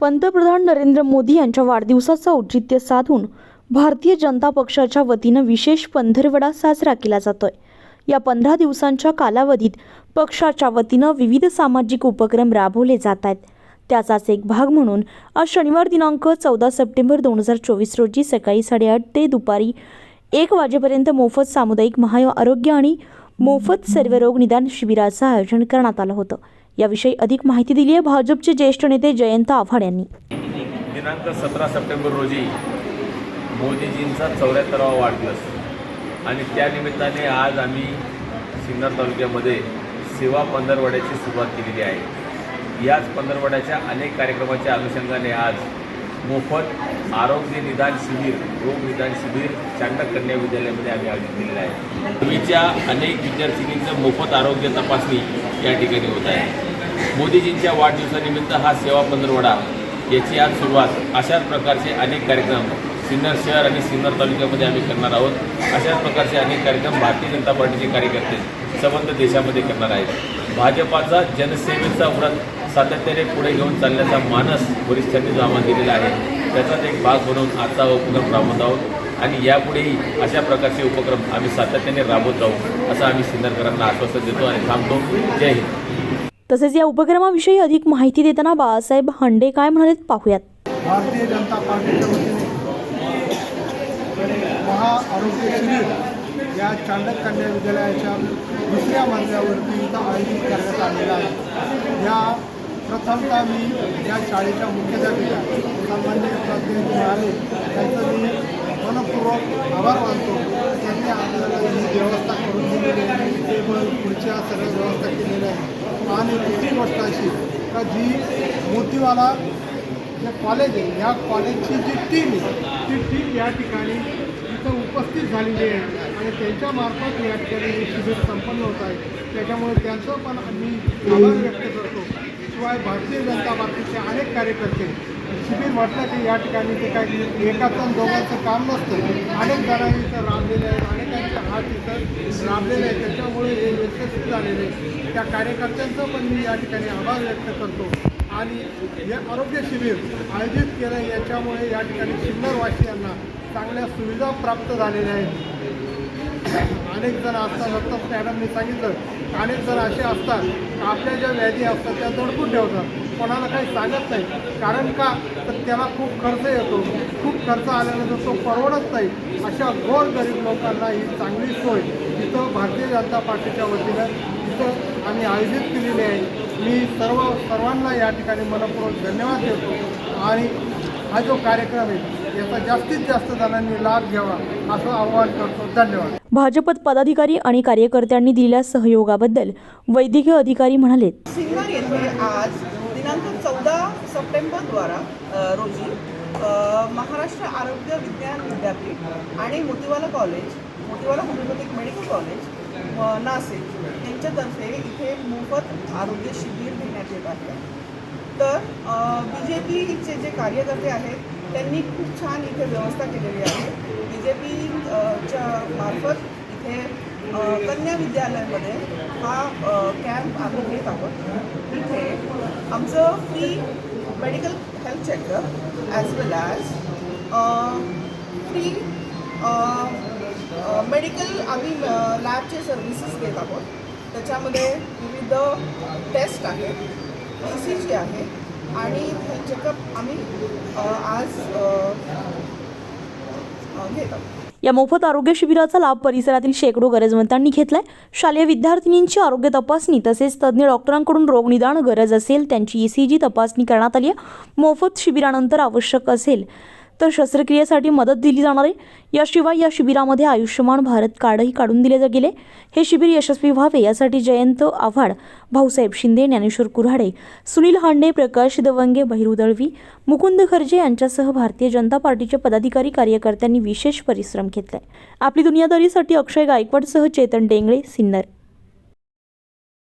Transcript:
पंतप्रधान नरेंद्र मोदी यांच्या वाढदिवसाचं औचित्य साधून भारतीय जनता पक्षाच्या वतीनं विशेष पंधरवडा साजरा केला जातोय. या पंधरा दिवसांच्या कालावधीत पक्षाच्या वतीनं विविध सामाजिक उपक्रम राबवले जात आहेत. त्याचाच एक भाग म्हणून आज शनिवार दिनांक चौदा सप्टेंबर दोन हजार चोवीस रोजी सकाळी साडेआठ ते दुपारी एक वाजेपर्यंत मोफत सामुदायिक महाआरोग्य आणि मोफत सर्वरोग निदान शिबिराचं आयोजन करण्यात आलं होतं. याविषयी अधिक माहिती दिली आहे भाजपचे ज्येष्ठ नेते जयंत आव्हाड यांनी. दिनांक सतरा सप्टेंबर रोजी मोदीजींचा चौऱ्याहत्तरावा वाढदिवस. आणि त्यानिमित्ताने आज आम्ही सिन्नर तालुक्यामध्ये सेवा पंधरवड्याची सुरुवात केलेली आहे. याच पंधरवड्याच्या अनेक कार्यक्रमाच्या अनुषंगाने आज मोफत आरोग्य निदान शिबिर रोग निदान शिबिर चांडक कन्या विद्यालयामध्ये आम्ही आयोजित केलेलं आहे. पूर्वीच्या अनेक विद्यार्थिनींचं मोफत आरोग्य तपासणी या ठिकाणी होत आहे. मोदीजींच्या वाढदिवसानिमित्त हा सेवा पंधरवडा. याची आज सुरुवात अशाच प्रकारचे अनेक कार्यक्रम सिन्नर शहर आणि सिन्नर तालुक्यामध्ये आम्ही करणार आहोत. अशाच प्रकारचे अनेक कार्यक्रम भारतीय जनता पार्टीचे कार्यकर्ते संबंध देशामध्ये करणार आहेत. भाजपाचा जनसेवेचा व्रत सातत्याने पुढे घेऊन चालण्याचा मानस वरिष्ठांनी जो आम्हाला दिलेला आहे त्याचाच एक भाग म्हणून आजचा उपक्रम राबवत आहोत. आणि यापुढेही अशा प्रकारचे उपक्रम आम्ही सातत्याने राबवत राहू असं आम्ही सिन्नरकरांना आश्वासन देतो आणि थांबतो. जय हिंद. तसेच या उपक्रमाविषयी अधिक माहिती देताना बाळासाहेब हंडे काय म्हणालेत पाहूयात. भारतीय जनता पार्टीच्या वतीने महाआरोग्य शिबिर या चांडक कन्या विद्यालयाच्या दुसऱ्या मजल्यावरती इथं आयोजित करण्यात आलेलं आहे. या प्रथमतः मी या शाळेच्या मुख्याध्यापिका सन्मान्य प्रतिनिधी मिळाले त्यांचं मी मनपूर्वक आभार मानतो. त्यांनी आपल्याला ही व्यवस्था करून दिलेली आहे. टेबल सर्व सगळ्या व्यवस्था केलेल्या आहे आणि दुसरी गोष्ट अशी का जी मोतीवाला जे कॉलेज आहे ह्या कॉलेजची जी टीम आहे ती टीम या ठिकाणी इथं उपस्थित झालेली आहे. आणि त्यांच्यामार्फत या ठिकाणी हे शिबिर संपन्न होत आहे. त्याच्यामुळे त्यांचं पण मी आभार व्यक्त करतो. शिवाय भारतीय जनता पार्टीचे अनेक कार्यकर्ते शिबिर म्हटलं की या ठिकाणी ते काही एकाच दोघांचं काम नसतं. अनेक जणांनी इथं राबलेले आहेत अनेकांचे हात इथं राबलेले आहेत. त्याच्यामुळे हे यशस्वी झालेले आहे. त्या कार्यकर्त्यांचं पण मी या ठिकाणी आभार व्यक्त करतो. आणि हे आरोग्य शिबिर आयोजित केलं याच्यामुळे या ठिकाणी सिन्नरवासियांना चांगल्या सुविधा प्राप्त झालेल्या आहेत. अनेक जण असतात आत्ताच मॅडमने सांगितलं. अनेक जण असे असतात आपल्या ज्या व्याधी असतात त्या दडपून ठेवतात. कोणाला काही सांगत नाही. कारण का? तर त्याला खूप खर्च येतो. खूप खर्च आल्यानंतर तो परवडत नाही. अशा गोर गरीब लोकांना ही चांगली सोय इथं भारतीय जनता पार्टीच्या वतीनं इथं आम्ही आयोजित केलेली आहे. मी सर्व सर्वांना या ठिकाणी मनपूर्वक धन्यवाद देतो. आणि हा जो कार्यक्रम आहे याचा जास्तीत जास्त जणांनी लाभ घ्यावा असं आवाहन करतो. धन्यवाद. भाजपत पदाधिकारी आणि कार्यकर्त्यांनी दिलेल्या सहयोगाबद्दल वैद्यकीय अधिकारी म्हणाले सिन्नर येथे आज दिनांक चौदा सप्टेंबरद्वारा रोजी महाराष्ट्र आरोग्य विज्ञान विद्यापीठ आणि Motiwala college Motiwala homeopathic medical college व नाशिक यांच्यातर्फे इथे मोफत आरोग्य शिबिर घेण्यात येत आहे. तर बी जे पीचे जे कार्यकर्ते आहेत त्यांनी खूप छान इथे व्यवस्था केलेली आहे. बी जे पीच्या मार्फत इथे कन्या विद्यालयामध्ये हा कॅम्प आम्ही घेत आहोत. इथे आमचं free medical health checkup as well as free medical आम्ही लॅबचे सर्व्हिसेस देत आहोत. त्याच्यामध्ये विविध टेस्ट आहेत ई सी जी आहे आणि हेल्थ चेकअप आम्ही आज घेत. या मोफत आरोग्य शिबिराचा लाभ परिसरातील शेकडो गरजवंतांनी घेतलाय. शालेय विद्यार्थिनींची आरोग्य तपासणी तसेच तज्ज्ञ डॉक्टरांकडून रोगनिदान गरज असेल त्यांची ई सी जी तपासणी करण्यात आली आहे. मोफत शिबिरानंतर आवश्यक असेल. तर शस्त्रक्रियेसाठी मदत दिली जाणार आहे. याशिवाय या शिबिरामध्ये आयुष्यमान भारत कार्डही काढून दिले गेले. हे शिबिर यशस्वी व्हावे यासाठी जयंत आव्हाड भाऊसाहेब शिंदे ज्ञानेश्वर कुऱ्हाडे सुनील हांडे प्रकाश दवंगे बहिरू दळवी मुकुंद खर्जे यांच्यासह भारतीय जनता पार्टीचे पदाधिकारी कार्यकर्त्यांनी विशेष परिश्रम घेतलाय आपली दुनियादारीसाठी अक्षय गायकवाडसह चेतन डेंगळे सिन्नर.